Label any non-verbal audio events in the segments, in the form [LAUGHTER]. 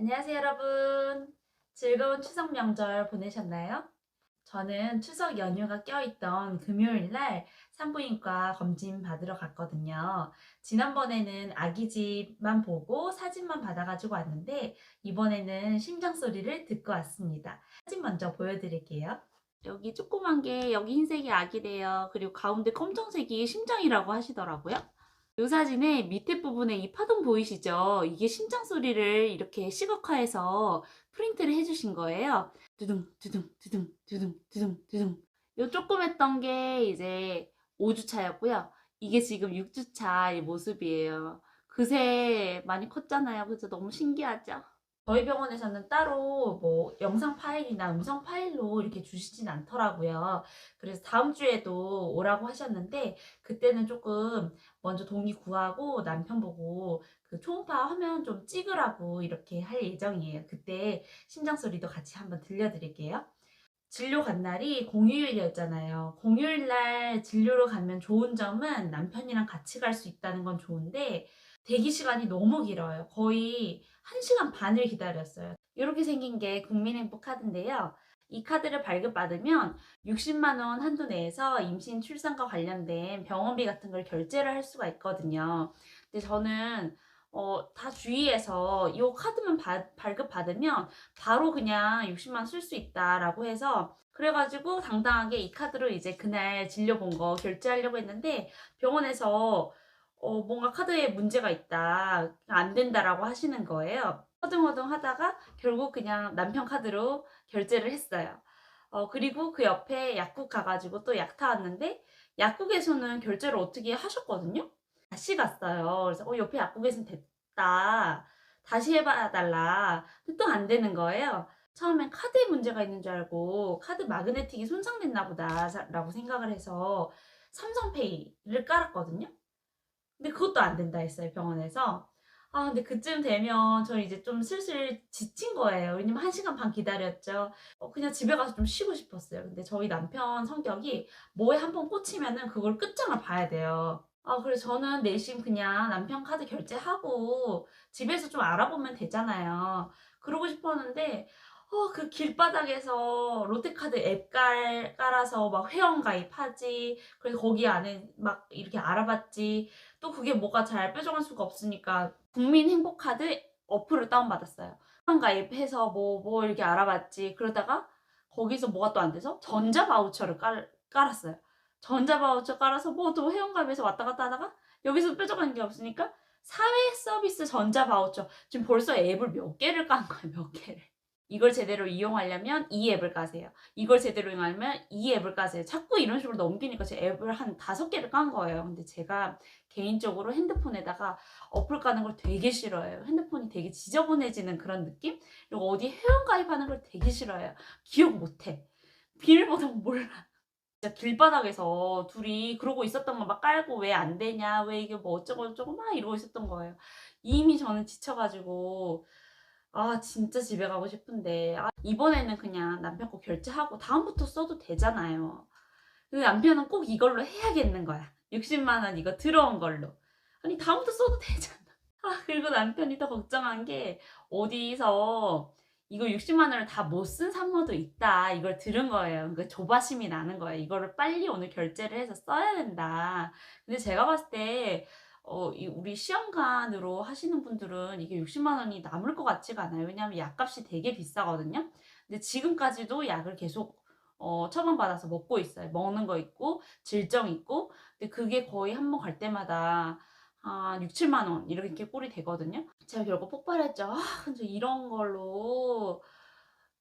안녕하세요, 여러분. 즐거운 추석 명절 보내셨나요? 저는 추석 연휴가 껴있던 금요일 날 산부인과 검진 받으러 갔거든요. 지난번에는 아기 집만 보고 사진만 받아가지고 왔는데 이번에는 심장 소리를 듣고 왔습니다. 사진 먼저 보여드릴게요. 여기 조그만 게 여기 흰색이 아기래요. 그리고 가운데 검정색이 심장이라고 하시더라고요. 이 사진의 밑에 부분에 이 파동 보이시죠? 이게 심장 소리를 이렇게 시각화해서 프린트를 해주신 거예요. 두둥, 두둥, 두둥, 두둥, 두둥, 두둥. 요 조그맸던 게 이제 5주차였고요. 이게 지금 6주차 의 모습이에요. 그새 많이 컸잖아요. 그죠? 너무 신기하죠? 저희 병원에서는 따로 뭐 영상 파일이나 음성 파일로 이렇게 주시진 않더라고요. 그래서 다음 주에도 오라고 하셨는데 그때는 조금 먼저 동의 구하고 남편 보고 그 초음파 화면 좀 찍으라고 이렇게 할 예정이에요. 그때 심장 소리도 같이 한번 들려드릴게요. 진료 간 날이 공휴일이었잖아요. 공휴일 날 진료로 가면 좋은 점은 남편이랑 같이 갈 수 있다는 건 좋은데 대기 시간이 너무 길어요. 거의 1시간 반을 기다렸어요. 이렇게 생긴 게 국민행복 카드인데요. 이 카드를 발급받으면 60만 원 한도 내에서 임신 출산과 관련된 병원비 같은 걸 결제를 할 수가 있거든요. 근데 저는 어, 다 주위에서 이 카드만 바- 발급받으면 바로 그냥 60만 원쓸수 있다라고 해서 그래가지고 당당하게 이 카드로 이제 그날 진료 본 거 결제하려고 했는데 병원에서 어, 뭔가 카드에 문제가 있다, 안 된다라고 하시는 거예요. 허둥허둥 하다가 결국 그냥 남편 카드로 결제를 했어요. 어, 그리고 그 옆에 약국 가가지고 또 약 타왔는데 약국에서는 결제를 어떻게 하셨거든요? 다시 갔어요. 그래서 어, 옆에 약국에서는 됐다. 다시 해봐달라. 근데 또 안 되는 거예요. 처음엔 카드에 문제가 있는 줄 알고 카드 마그네틱이 손상됐나 보다 라고 생각을 해서 삼성페이를 깔았거든요. 근데 그것도 안 된다 했어요, 병원에서. 아, 근데 그쯤 되면 저 이제 좀 슬슬 지친 거예요. 왜냐면 한 시간 반 기다렸죠. 어, 그냥 집에 가서 좀 쉬고 싶었어요. 근데 저희 남편 성격이 뭐에 한 번 꽂히면은 그걸 끝장을 봐야 돼요. 아, 그래서 저는 내심 그냥 남편 카드 결제하고 집에서 좀 알아보면 되잖아요. 그러고 싶었는데, 어, 그 길바닥에서 롯데카드 앱 깔, 깔아서 막 회원가입하지. 그래서 거기 안에 막 이렇게 알아봤지. 또 그게 뭐가 잘 뾰족할 수가 없으니까 국민행복카드 어플을 다운받았어요. 회원가입해서 뭐, 뭐 이렇게 알아봤지. 그러다가 거기서 뭐가 또 안 돼서 전자바우처를 깔, 깔았어요. 전자바우처 깔아서 뭐 또 회원가입해서 왔다 갔다 하다가 여기서 뾰족한 게 없으니까 사회 서비스 전자바우처. 지금 벌써 앱을 몇 개를 깐 거예요, 몇 개를. 이걸 제대로 이용하려면 이 앱을 까세요. 이걸 제대로 이용하려면 이 앱을 까세요. 자꾸 이런 식으로 넘기니까 제 앱을 한 다섯 개를 깐 거예요. 근데 제가 개인적으로 핸드폰에다가 어플 까는 걸 되게 싫어해요. 핸드폰이 되게 지저분해지는 그런 느낌? 그리고 어디 회원 가입하는 걸 되게 싫어해요. 기억 못해. 비밀번호 몰라. 진짜 길바닥에서 둘이 그러고 있었던 거 막 깔고 왜 안 되냐, 왜 이게 뭐 어쩌고 저쩌고 막 이러고 있었던 거예요. 이미 저는 지쳐가지고 아, 진짜 집에 가고 싶은데, 아, 이번에는 그냥 남편 거 결제하고 다음부터 써도 되잖아요. 근데 남편은 꼭 이걸로 해야겠는 거야. 60만 원 이거 들어온 걸로. 아니, 다음부터 써도 되잖아. 아, 그리고 남편이 더 걱정한 게, 어디서 이거 60만 원을 다 못 쓴 산모도 있다. 이걸 들은 거예요. 그러니까 조바심이 나는 거예요. 이거를 빨리 오늘 결제를 해서 써야 된다. 근데 제가 봤을 때, 어, 이 우리 시험관으로 하시는 분들은 이게 60만 원이 남을 것 같지가 않아요. 왜냐하면 약값이 되게 비싸거든요. 근데 지금까지도 약을 계속 어, 처방받아서 먹고 있어요. 먹는 거 있고 질정 있고 근데 그게 거의 한 번 갈 때마다 한 6, 7만 원 이렇게 꼴이 되거든요. 제가 결국 폭발했죠. 아, 근데 이런 걸로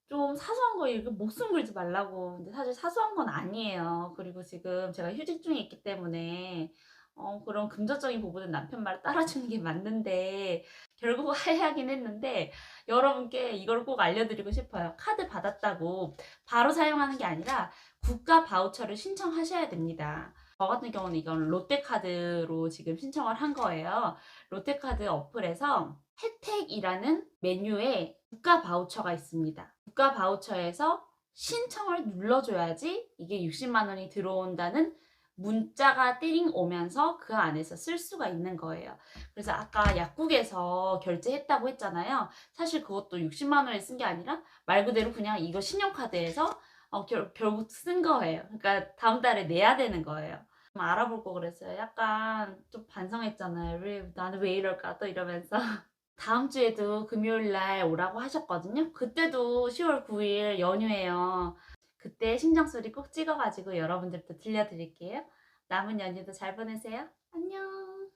좀 사소한 거 이렇게 목숨 걸지 말라고. 근데 사실 사소한 건 아니에요. 그리고 지금 제가 휴직 중에 있기 때문에 어, 그런 금전적인 부분은 남편 말 따라주는 게 맞는데 결국 하야하긴 했는데 여러분께 이걸 꼭 알려드리고 싶어요. 카드 받았다고 바로 사용하는 게 아니라 국가 바우처를 신청하셔야 됩니다. 저 같은 경우는 이건 롯데카드로 지금 신청을 한 거예요. 롯데카드 어플에서 혜택이라는 메뉴에 국가 바우처가 있습니다. 국가 바우처에서 신청을 눌러줘야지 이게 60만 원이 들어온다는 문자가 띠링 오면서 그 안에서 쓸 수가 있는 거예요. 그래서 아까 약국에서 결제했다고 했잖아요. 사실 그것도 60만 원에 쓴 게 아니라 말 그대로 그냥 이거 신용카드에서 어, 결, 결국 쓴 거예요. 그러니까 다음 달에 내야 되는 거예요. 좀 알아볼 거 그랬어요. 약간 좀 반성했잖아요. 왜, 나는 왜 이럴까 또 이러면서. [LAUGHS] 다음 주에도 금요일 날 오라고 하셨거든요. 그때도 10월 9일 연휴예요. 그때 심장소리 꼭 찍어가지고 여러분들도 들려드릴게요. 남은 연휴도 잘 보내세요. 안녕.